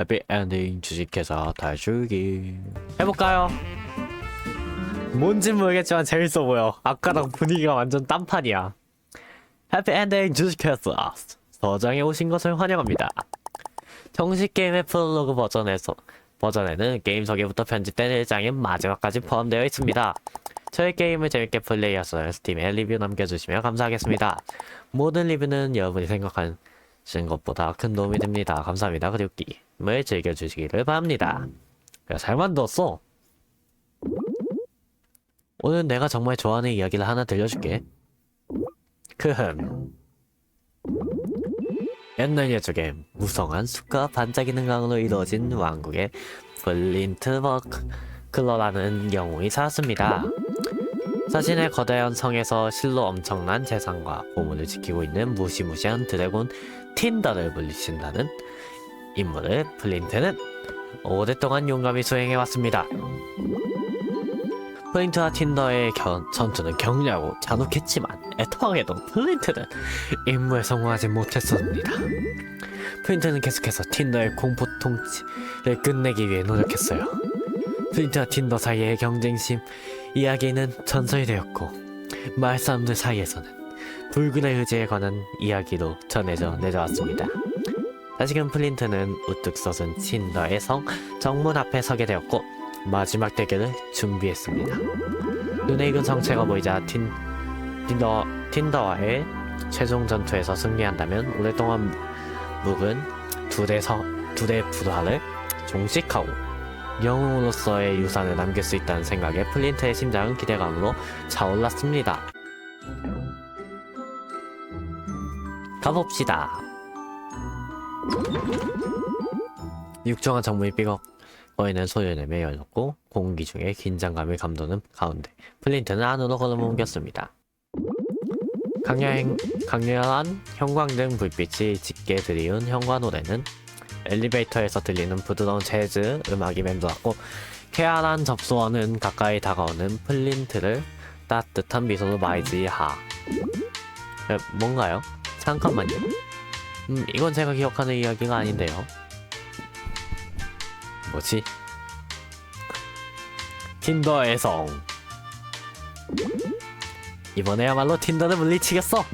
해피엔딩 주식회사 탈출기 해볼까요? 뭔진 모르겠지만 재밌어 보여 아까랑 분위기가 완전 딴판이야 해피엔딩 주식회사 서장에 오신 것을 환영합니다 정식 게임의 프롤로그 버전에서 버전에는 게임 소개부터 편집된 일장이 마지막까지 포함되어 있습니다. 저희 게임을 재밌게 플레이하셔서 스팀에 리뷰 남겨주시면 감사하겠습니다. 모든 리뷰는 여러분이 생각하는 것보다 큰 도움이 됩니다. 감사합니다. 그리고 게임 을 즐겨주시기를 바랍니다. 야, 잘 만들었어. 오늘 내가 정말 좋아하는 이야기를 하나 들려줄게. 크흠. 옛날 옛적에 무성한 숲과 반짝이는 강으로 이루어진 왕국의 블린트버클러라는 영웅이 살았습니다. 자신의 거대한 성에서 실로 엄청난 재산과 보물을 지키고 있는 무시무시한 드래곤 틴더를 물리친다는 임무를 플린트는 오랫동안 용감히 수행해왔습니다. 플린트와 틴더의 겨, 전투는 격렬하고 잔혹했지만 애통하게도 플린트는 임무에 성공하지 못했습니다. 플린트는 계속해서 틴더의 공포 통치를 끝내기 위해 노력했어요. 플린트와 틴더 사이의 경쟁심 이야기는 전설이 되었고 사람들 사이에서는 불굴의 의지에 관한 이야기로 전해져 내려왔습니다. 다시금 플린트는 우뚝 솟은 틴더의 성 정문 앞에 서게 되었고 마지막 대결을 준비했습니다. 눈에 익은 성체가 보이자 틴, 틴더, 틴더와의 최종 전투에서 승리한다면 오랫동안 묵은 둘의 불화를 종식하고 영웅으로서의 유산을 남길 수 있다는 생각에 플린트의 심장은 기대감으로 차올랐습니다. 가봅시다. 육정한 정문이 삐걱 거리는 소리내며 열렸고 공기 중에 긴장감을 감도는 가운데 플린트는 안으로 걸어옮겼습니다. 강렬한, 강렬한 형광등 불빛이 짙게 드리운 현관홀에는 엘리베이터에서 들리는 부드러운 재즈 음악이 맴돌았고 쾌활한 접수원은 가까이 다가오는 플린트를 따뜻한 미소로 맞이하 에, 뭔가요? 잠깐만요 음 이건 제가 기억하는 이야기가 아닌데요. 뭐지? 틴더의 성. 이번에야말로 틴더를 물리치겠어.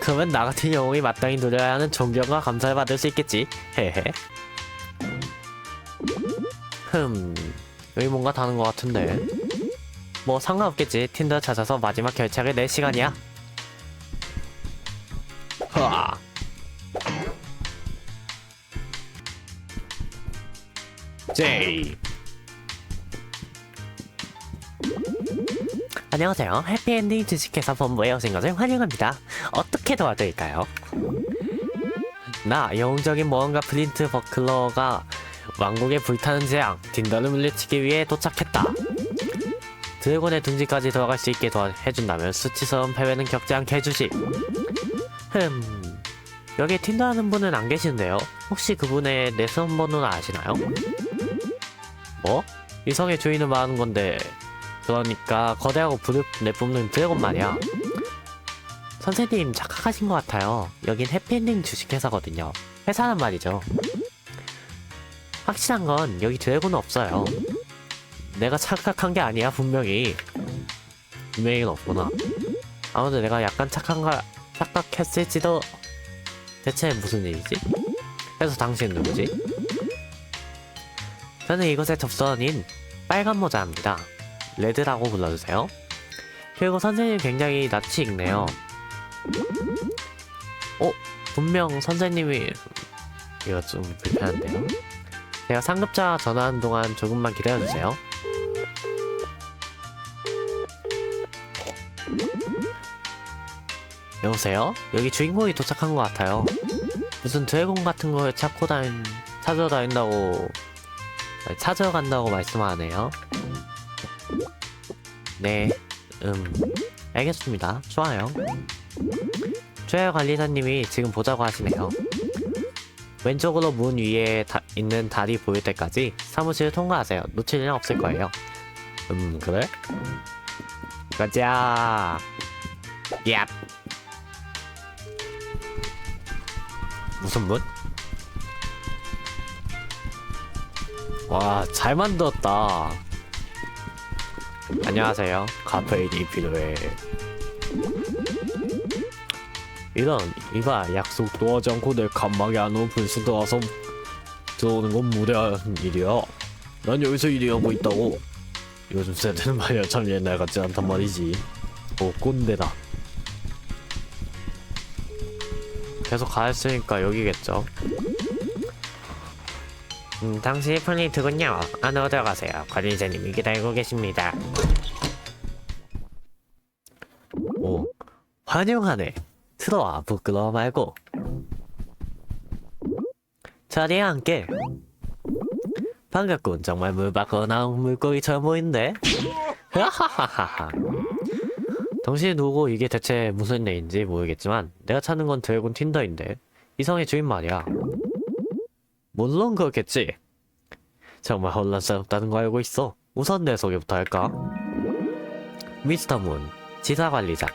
그러면 나 같은 영웅이 마땅히 누려야 하는 존경과 감사를 받을 수 있겠지. 헤헤. 흠 여기 뭔가 다른 것 같은데. 뭐 상관없겠지. 틴더 찾아서 마지막 결착을 낼 시간이야 제이 안녕하세요. 해피엔딩 주식회사 본부에 오신 것을 환영합니다. 어떻게 도와드릴까요? 나 영웅적인 모험가 플린트 버클러가 왕국의 불타는 재앙 딘더를 물리치기 위해 도착했다. 드래곤의 둥지까지 들어갈 수 있게 도와 해준다면 수치스러운 패배는 겪지 않게 해주지. 흠... 여기 틴더하는 분은 안 계시는데요. 혹시 그분의 내선 번호는 아시나요? 뭐? 이 성의 주인을 말하는 건데 그러니까 거대하고 불을 내뿜는 드래곤 말이야. 선생님 착각하신 것 같아요. 여긴 해피엔딩 주식회사거든요. 회사란 말이죠. 확실한 건 여기 드래곤은 없어요. 내가 착각한 게 아니야 분명히. 분명히는 없구나. 아무튼 내가 약간 착한가 착각했을지도 대체 무슨 일이지? 그래서 당신 누구지? 저는 이곳의 접선인 빨간 모자입니다. 레드라고 불러주세요. 그리고 선생님 굉장히 낯이 익네요. 어? 분명 선생님이 이거 좀 불편한데요? 제가 상급자 전화하는 동안 조금만 기다려주세요. 여보세요? 여기 주인공이 도착한 것 같아요. 무슨 드래곤 같은 걸 찾고 다닌, 찾으러 다닌다고, 아니, 찾으러 간다고 말씀하네요. 네, 음, 알겠습니다. 좋아요. 최하 관리사님이 지금 보자고 하시네요. 왼쪽으로 문 위에 다, 있는 다리 보일 때까지 사무실 통과하세요. 놓칠 일은 없을 거예요. 음, 그래? 가자. 얍. 무슨 문? 와, 잘 만들었다. 안녕하세요. 카페인이 필요해. 이런, 이봐, 약속도 하지 않고 내 간막에 안 오는 분수 들어와서 들어오는 건 무례한 일이야. 난 여기서 일하고 있다고. 요즘 세대는 말이야 참 옛날 같지 않단 말이지. 오, 꼰대다. 계속 가했으니까 여기겠죠. 음, 당신의 플레이트군요. 안으로 들어가세요. 관리자님이 기다리고 계십니다. 오, 환영하네. 들어와, 부끄러워 말고. 자리에 앉게. 반갑군. 정말 물 밖으로 나온 물고기처럼 보이는데? 하하하하하. 당신이 누구 이게 대체 무슨 애인지 모르겠지만 내가 찾는 건 드래곤 틴더인데 이성의 주인 말이야. 물론 그렇겠지. 정말 혼란스럽다는 거 알고 있어. 우선 내 소개부터 할까? 미스터 문, 지사관리자.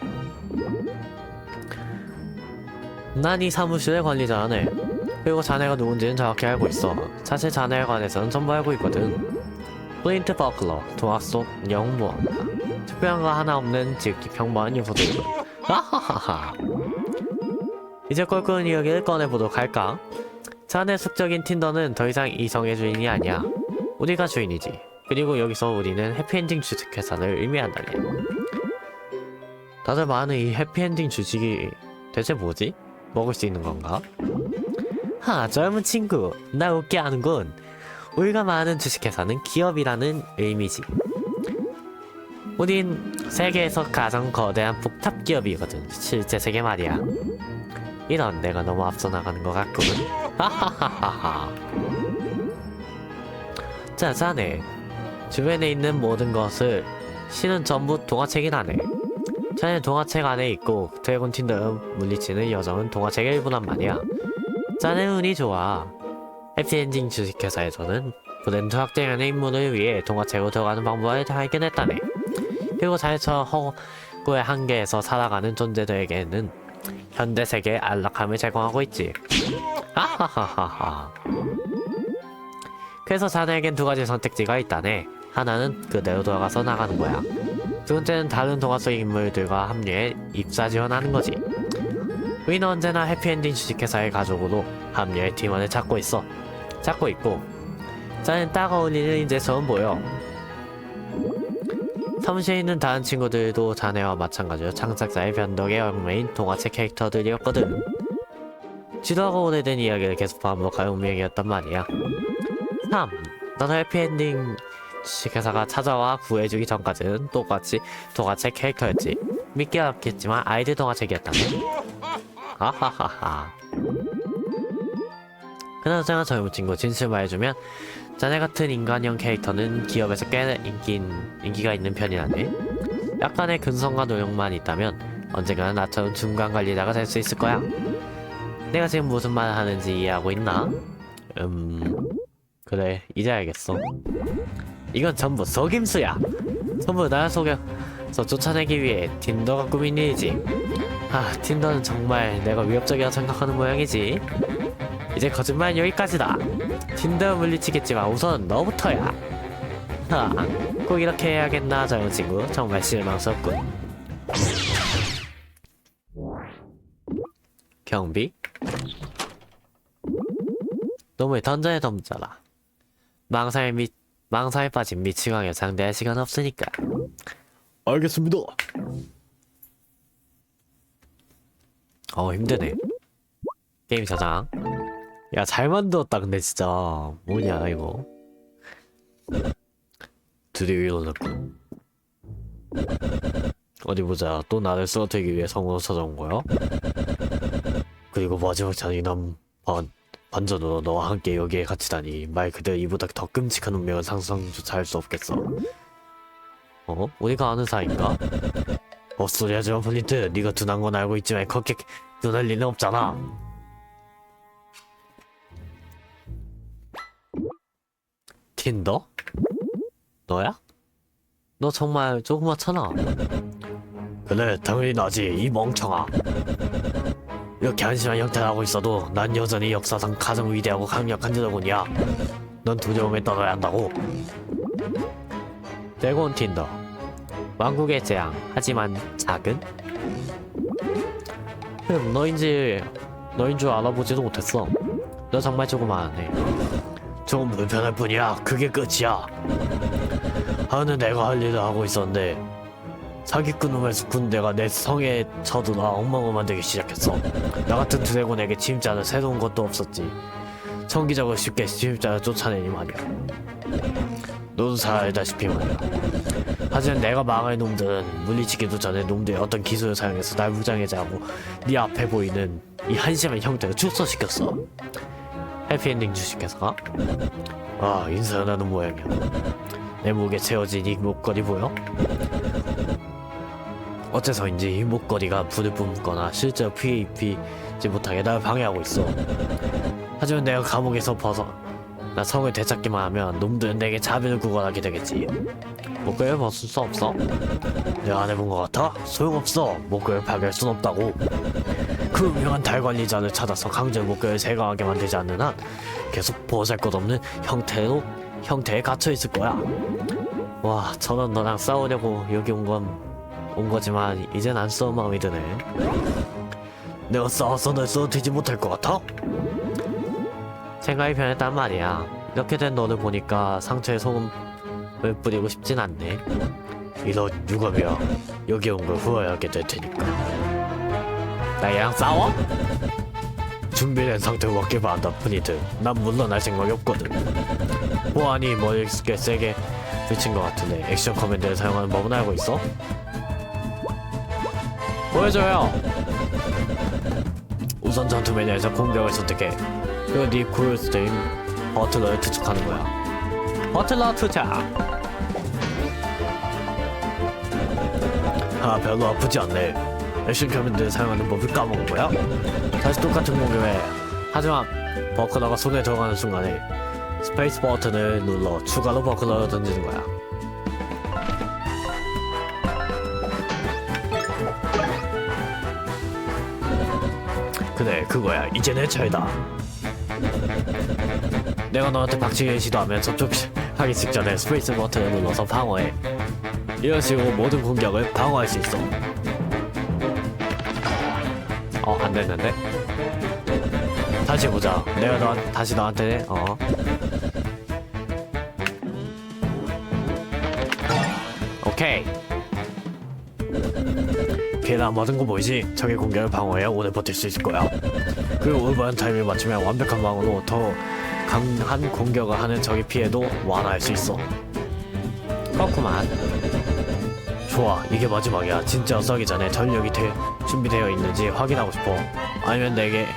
난 이 사무실의 관리자라네. 그리고 자네가 누군지는 정확히 알고 있어. 사실 자네에 관해서는 전부 알고 있거든. 플린트 버클러, 도화 속 영무원가. 특별한 거 하나 없는 지극히 평범한 요소들. 하하하하. 이제 꼴끔한 이야기를 꺼내보도록 할까? 자네 숙적인 틴더는 더 이상 이성의 주인이 아니야. 우리가 주인이지. 그리고 여기서 우리는 해피엔딩 주식 회사를 의미한다네. 다들 많은 이 해피엔딩 주식이 대체 뭐지? 먹을 수 있는 건가? 하, 젊은 친구. 나 웃게 하는군. 우리가 많은 주식회사는 기업이라는 의미지. 우린 세계에서 가장 거대한 복탑 기업이거든. 실제 세계 말이야. 이런 내가 너무 앞서 나가는 것 같군. 자네. 주변에 있는 모든 것을 신은 전부 동화책이라네. 자네 동화책 안에 있고 드래곤 틴더 물리치는 여정은 동화책의 일부란 말이야. 자네 운이 좋아. 해피엔딩 주식회사에서는 브랜드 확대하는 임무를 위해 동화책으로 들어가는 방법을 발견했다네. 그리고 자네처럼 허구의 한계에서 살아가는 존재들에게는 현대 세계의 안락함을 제공하고 있지. 아하하하하. 그래서 자네에겐 두 가지 선택지가 있다네. 하나는 그대로 돌아가서 나가는 거야. 두 번째는 다른 동화 속 인물들과 합류해 입사 지원하는 거지. 우리는 언제나 해피엔딩 주식회사의 가족으로 합류해 팀원을 찾고 있어. 찾고 있고. 자넨 딱 어울리는 이제 처음 보여. 사무실에 있는 다른 친구들도 자네와 마찬가지로 창작자의 변덕에 얽매인 동화책 캐릭터들이었거든. 지루하고 오래된 이야기를 계속 반복할 운명이었단 말이야. 3. 너도 해피엔딩 주식회사가 찾아와 구해주기 전까지는 똑같이 동화책 캐릭터였지. 믿기 어렵겠지만 아이들 동화책이었다네. 아하하하. 그나저나 젊은 친구 진실 말해주면 자네 같은 인간형 캐릭터는 기업에서 꽤 인기, 인기가 있는 편이라네. 약간의 근성과 노력만 있다면 언젠가는 나처럼 중간 관리자가 될 수 있을 거야. 내가 지금 무슨 말을 하는지 이해하고 있나? 음... 그래, 이제 알겠어. 이건 전부 속임수야. 전부 나를 속여서 쫓아내기 위해 틴더가 꾸민 일이지. 아, 틴더는 정말 내가 위협적이라 생각하는 모양이지. 이제 거짓말 여기까지다. 틴더 물리치겠지만 우선 너부터야. 하, 꼭 이렇게 해야겠나 젊은 친구. 정말 실망스럽군. 경비? 놈을 던져야 덤져라. 망사에 미, 망사에 빠진 미치광을 상대할 시간 없으니까. 알겠습니다. 어 힘드네. 게임 저장. 야 잘 만들었다 근데 진짜 뭐냐 이거. 드디어 일어났군. 어디 보자. 또 나를 쓰러뜨리기 위해 성으로 찾아온 거야? 그리고 마지막 잔인한 반 반전으로 너와 함께 여기에 갇히다니 말 그대로 이보다 더 끔찍한 운명은 상상조차 할 수 없겠어. 어? 우리가 아는 사이인가? 헛소리 하지마 플린트 네가 둔한 건 알고 있지만 그렇게 눈할 리는 없잖아 틴더? 너야? 너 정말 조그맣잖아 그래 당연히 나지 이 멍청아 이렇게 한심한 형태를 하고 있어도 난 여전히 역사상 가장 위대하고 강력한 드래곤이야 넌 두려움에 떠나야 한다고. 드래곤 틴더. 왕국의 재앙. 하지만 작은? 흠, 너인지 너인 줄 알아보지도 못했어. 너 정말 조그마하네. 조금 불편할 뿐이야. 그게 끝이야. 하는 내가 할 일을 하고 있었는데 사기꾼 놈의 군대가 내 성에 쳐들어와 엉망을 만들기 시작했어. 나 같은 드래곤에게 침입자는 새로운 것도 없었지. 청기적으로 쉽게 침입자를 쫓아내니 말이야. 너도 잘 알다시피 말이야. 하지만 내가 망할 놈들은 물리치기도 전에 놈들의 어떤 기술을 사용해서 날 무장해제 하고 네 앞에 보이는 이 한심한 형태를 축소시켰어. 해피엔딩 주식회사가? 아 인사를 하는 모양이야. 내 목에 채워진 이 목걸이 보여? 어째서인지 이 목걸이가 불을 뿜거나 실제로 피해 입히지 못하게 날 방해하고 있어. 하지만 내가 감옥에서 벗어 나 성을 되찾기만 하면 놈들은 내게 자비를 구걸하게 되겠지. 목걸이를 벗을 수 없어? 내가 안 해본 것 같아? 소용없어. 목걸이를 파괴할 순 없다고. 그 유명한 달 관리자를 찾아서 강제 목걸이를 세강하게 만들지 않는 한 계속 보잘것없는 형태로 형태에 갇혀 있을 거야. 와, 저는 너랑 싸우려고 여기 온 건 온 거지만 이젠 안 싸울 마음이 드네. 내가 싸워서 널 쓰러뜨리지 못할 것 같아? 생각이 변했단 말이야. 이렇게 된 너를 보니까 상처에 소금을 뿌리고 싶진 않네. 이런 유감이야. 여기 온 걸 후회하게 될 테니까. 나 얘랑 싸워? 준비된 상태로 먹길 바란다, 프니드. 난 물러날 생각이 없거든. 보안이 머리를 꽤 세게 붙인 것 같은데 액션 커맨드를 사용하는 법은 알고 있어? 보여줘요! 우선 전투 메뉴에서 공격을 선택해. 그리고 네 고유스트인 버틀러를 투척하는 거야. 버틀러 투척! 아, 별로 아프지 않네. 액션 커맨드를 사용하는 법을 까먹은 거야? 다시 똑같은 공격에. 하지만 버클러가 손에 들어가는 순간에 스페이스 버튼을 눌러 추가로 버클러를 던지는 거야. 그래, 그거야. 이제 내 차례다. 내가 너한테 박치기 시도하면 접촉하기 직전에 스페이스 버튼을 눌러서 방어해. 이런 식으로 모든 공격을 방어할 수 있어. 어, 안 됐는데? 다시 보자. 내가 너 다시 너한테 어. 걔나 모든 거 보이지? 적의 공격을 방어해야 오래 버틸 수 있을 거야. 그리고 올바른 타이밍을 맞추면 완벽한 방어로 더 강한 공격을 하는 적의 피해도 완화할 수 있어. 그렇구만. 좋아, 이게 마지막이야. 진짜 싸기 전에 전력이 되, 준비되어 있는지 확인하고 싶어. 아니면 내게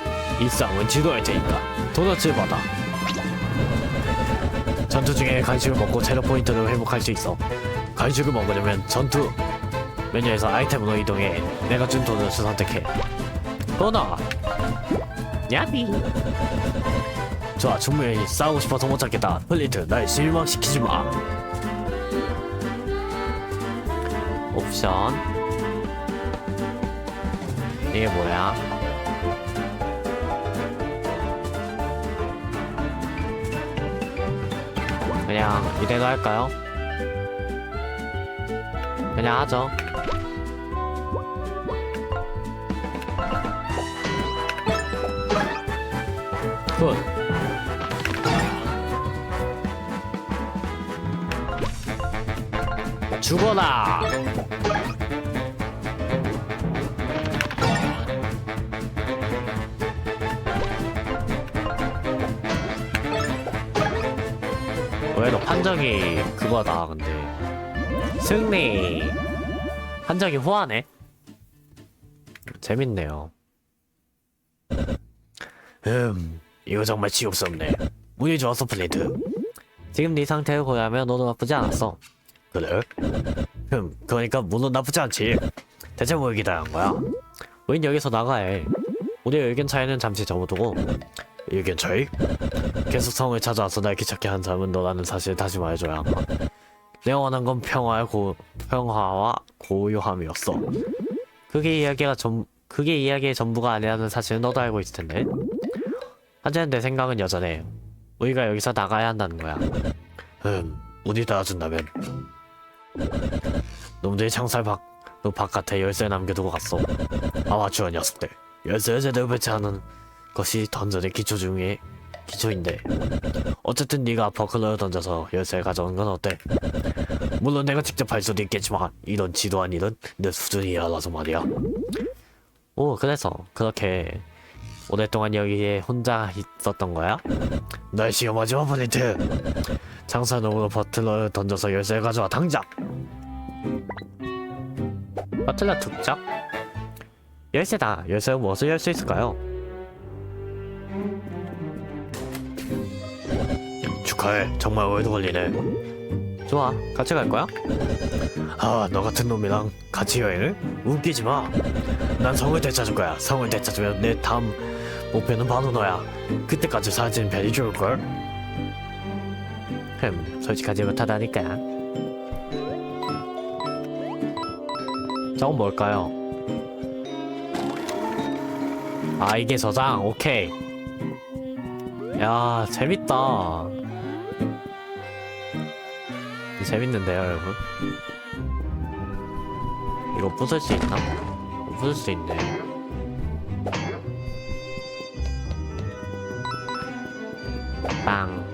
이 싸움은 지도할 테니까. 도넛을 받아. 전투 중에 간식을 먹고 체력 포인트를 회복할 수 있어. 간식을 먹으려면 전투 메뉴에서 아이템으로 이동해. 내가 준 도넛을 선택해. 도넛! 야비! 좋아, 충분히 싸우고 싶어서 못 찾겠다. 플리트, 날 실망시키지 마. 옵션 이게 뭐야? 그냥 이대로 할까요? 그냥 하죠 굿. 죽어라 왜 너 판정이 그거다 근데. 승리. 판정이 후하네. 재밌네요. 음 이거 정말 지옥스럽네 운이 좋았어 플레이드 지금 네 상태를 고려하면 너도 나쁘지 않았어 그래? 흠 그러니까 물론 나쁘지 않지 대체 뭘 기다란 거야? 우린 여기서 나가야 해 우리 의견 차이는 잠시 접어두고 의견 차이? 계속 성을 찾아와서 날 귀찮게 한 사람은 너라는 사실을 다시 말해줘야 한다. 내가 원한 건 평화의 고, 평화와 고요함이었어. 그게 이야기가 전, 그게 이야기의 전부가 아니라는 사실은 너도 알고 있을 텐데. 하지만 내 생각은 여전해. 우리가 여기서 나가야 한다는 거야. 음, 운이 따라준다면. 놈들이 창살 밖, 너 바깥에 열쇠 남겨두고 갔어. 아마추어 녀석들. 열쇠를 제대로 배치하는 것이 던전의 기초 중에 기초인데. 어쨌든 네가 버클러를 던져서 열쇠를 가져온 건 어때? 물론 내가 직접 할 수도 있겠지만 이런 지도한 일은 내 수준이 알아서 말이야. 오, 그래서 그렇게 오랫동안 여기에 혼자 있었던 거야? 날 시험하지 마, 브리트. 장사놈으로 버틀러를 던져서 열쇠를 가져와 당장. 버틀러 툭짝? 열쇠다. 열쇠는 무엇을 열 수 있을까요? 축하해. 정말 오래 걸리네. 좋아. 같이 갈 거야? 아, 너 같은 놈이랑 같이 여행을? 웃기지 마. 난 성을 되찾을 거야. 성을 되찾으면 내 다음 목표는 바로 너야. 그때까지 사라지는 편이 좋을걸? 흠, 솔직하지 못하다니까. 저건 뭘까요? 아, 이게 저장? 오케이. 야, 재밌다. 재밌는데요, 여러분? 이거 부술 수 있나? 어, 부술 수 있네. 빵.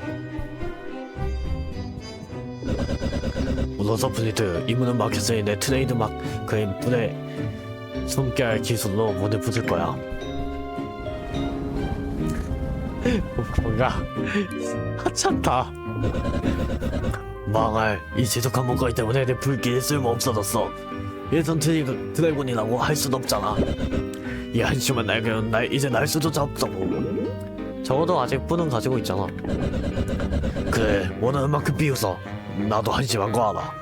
물러서 플리트 이 문은 막혔으니 내 트레이드 마크인 불의 숨결 기술로 문을 부술 거야. 뭔가 하찮다. 망할 이 지독한 문과이 때문에 내 불길이 쓸모 없어졌어. 예전 드리, 드래곤이라고 할 순 없잖아. 이 한심한 날개는 날 이제 날 수조차 없다고. 적어도 아직 뿔은 가지고 있잖아. 그래 원하는 만큼 비웃어. 나도 한심한 거 알아.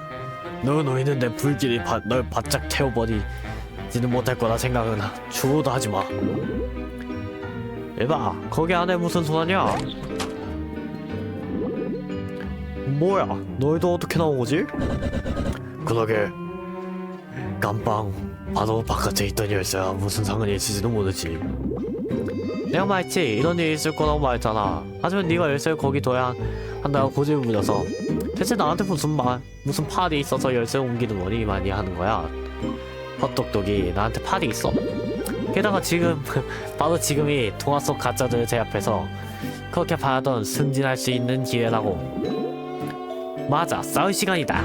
너 너희는 내 불길이 바, 널 바짝 태워버리지는 못할 거라 생각은 죽어도 하지 마. 에바 거기 안에 무슨 소리냐? 뭐야 너희도 어떻게 나온 거지? 그러게 깜빵 바로 바깥에 있던 열쇠와 무슨 상관이 있을지도 모르지 내가 말했지? 이런 일이 있을 거라고 말했잖아. 하지만 네가 열쇠를 거기 둬야 한다고 고집을 부려서 대체 나한테 무슨 말 무슨 팔이 있어서 열쇠 옮기는 거니 많이 하는 거야. 헛똑똑이 나한테 팔이 있어? 게다가 지금 바로 지금이 동화 속 가짜들을 제압해서 그렇게 바라던 승진할 수 있는 기회라고. 맞아 싸울 시간이다.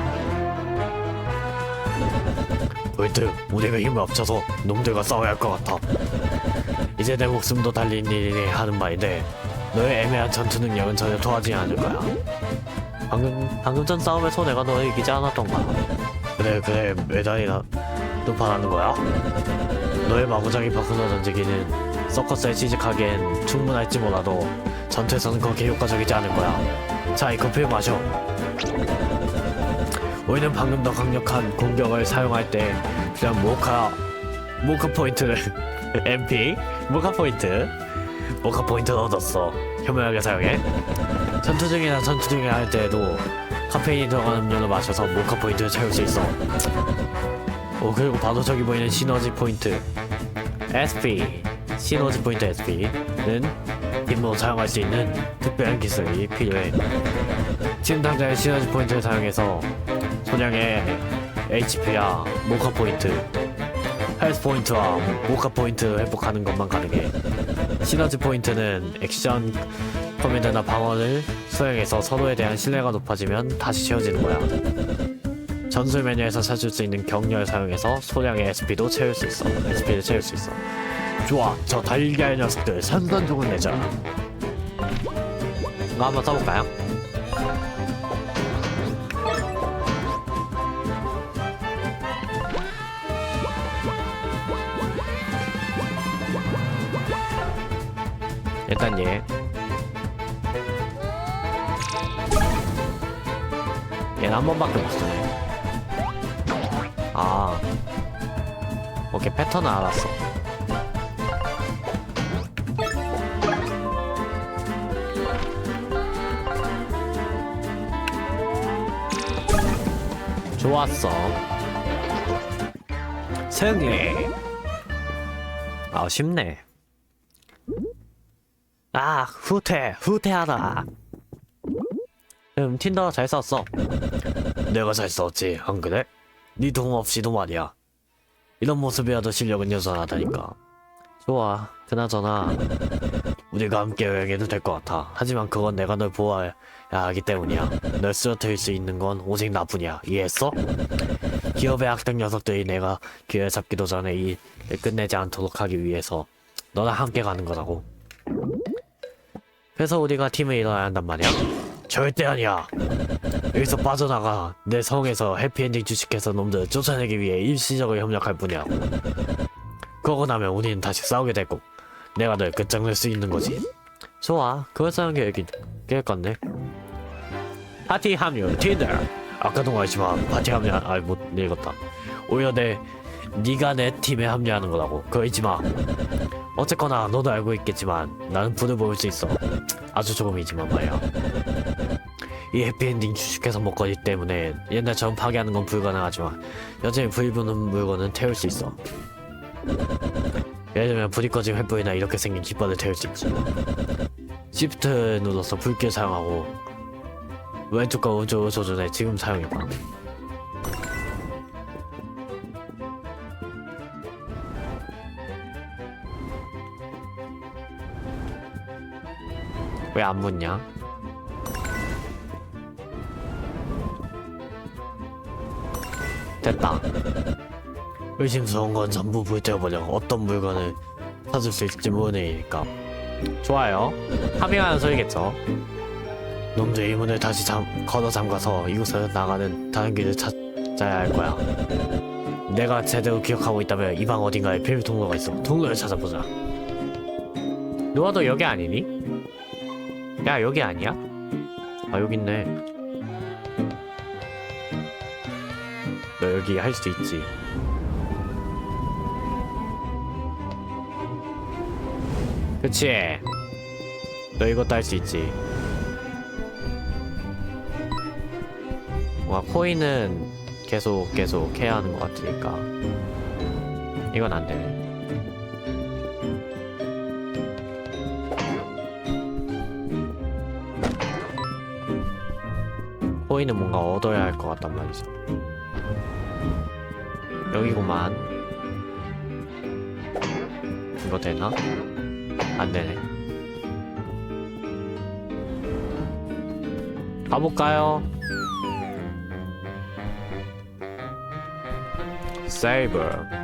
볼트 우리가 힘을 합쳐서 놈들과 싸워야 할 것 같아 이제 내 목숨도 달린 일이니 하는 말인데 너의 애매한 전투 능력은 전혀 통하지 않을 거야. 방금 방금 전 싸움에서 내가 너를 이기지 않았던가 그래 그래 메달이나 또 바라는 거야? 너의 마구장이 바꾸어 던지기는 서커스에 취직하기엔 충분할지 몰라도 전투에서는 그렇게 효과적이지 않을 거야. 자 이 커피 마셔. 우리는 방금 더 강력한 공격을 사용할 때 그냥 모카 모카 포인트를 MP 모카 포인트. 모카 포인트를 얻었어. 현명하게 사용해. 전투 중이나 전투 중에 할 때에도 카페인이 들어간 음료를 마셔서 모카 포인트를 채울 수 있어. 오 그리고 바로 저기 보이는 시너지 포인트. SP 시너지 포인트 SP는 힘으로 사용할 수 있는 특별한 기술이 필요해. 지금 당장 시너지 포인트를 사용해서 소량의 HP와 모카 포인트, 헬스 포인트와 모카 포인트 회복하는 것만 가능해. 시너지 포인트는 액션 커맨드나 방어를 수행해서 서로에 대한 신뢰가 높아지면 다시 채워지는 거야. 전술 메뉴에서 찾을 수 있는 경렬을 사용해서 소량의 SP도 채울 수 있어. SP를 채울 수 있어. 좋아, 저 달걀 녀석들 산산조금 내자. 한번 써볼까요? 일단 얘 얘는 한 번밖에 못 쓰네. 아. 오케이 패턴을 알았어. 좋았어. 승리. 아 쉽네 아 후퇴 후퇴하다. 음 틴더 잘 썼어. 내가 잘 썼지 안 그래? 네 도움 없이도 말이야. 이런 모습이라도 실력은 여전하다니까. 좋아 그나저나. 우리가 함께 여행해도 될 것 같아. 하지만 그건 내가 널 보호해야 하기 때문이야. 널 쓰러뜨릴 수 있는 건 오직 나뿐이야. 이해했어? 기업의 악당 녀석들이 내가 기회를 잡기도 전에 이 끝내지 않도록 하기 위해서 너랑 함께 가는 거라고 그래서 우리가 팀을 이뤄야 한단 말이야. 절대 아니야. 여기서 빠져나가 내 성에서 해피엔딩 주식회사 놈들을 쫓아내기 위해 일시적으로 협력할 뿐이야. 그러고 나면 우리는 다시 싸우게 되고 내가 널 끝장낼 수 있는 거지. 좋아. 그럴싸한 계획이 계획 같네. 파티 합류 틴더. 아까도 말했지만 파티 합류 아이 못 읽었다. 오히려 내 네가 내 팀에 합류하는 거라고. 그거 잊지 마 어쨌거나 너도 알고 있겠지만 나는 불을 보일 수 있어. 아주 조금이지만 말이야. 이 해피엔딩 주식회사 먹거리 때문에 옛날처럼 파괴하는 건 불가능하지만 여전히 불이 부는 물건은 태울 수 있어. 예를 들면 불이 꺼진 횃불이나 이렇게 생긴 깃발을 태울 수 있지. 시프트 눌러서 불길 사용하고 왼쪽과 오른쪽을 조준해 지금 사용해봐 왜안 붙냐? 됐다. 의심스러운 건 전부 불태워버려 어떤 물건을 찾을 수 있을지 모르니까. 좋아요. 합의하는 소리겠죠. 놈들 이 문을 다시 잠, 걸어 잠가서 이곳을 나가는 다른 길을 찾아야 할 거야. 내가 제대로 기억하고 있다면 이 방 어딘가에 비밀 통로가 있어. 통로를 찾아보자. 너 여기 아니니? 야 여기 아니야? 아 여기 있네. 너 여기 할 수 있지. 그치? 너 이것도 할 수 있지. 와 코인은 계속 계속 해야 하는 것 같으니까 이건 안 되네. 코인은 뭔가 얻어야 할 것 같단 말이죠. 여기구만. 이거 되나? 안 되네. 가볼까요? 세이버.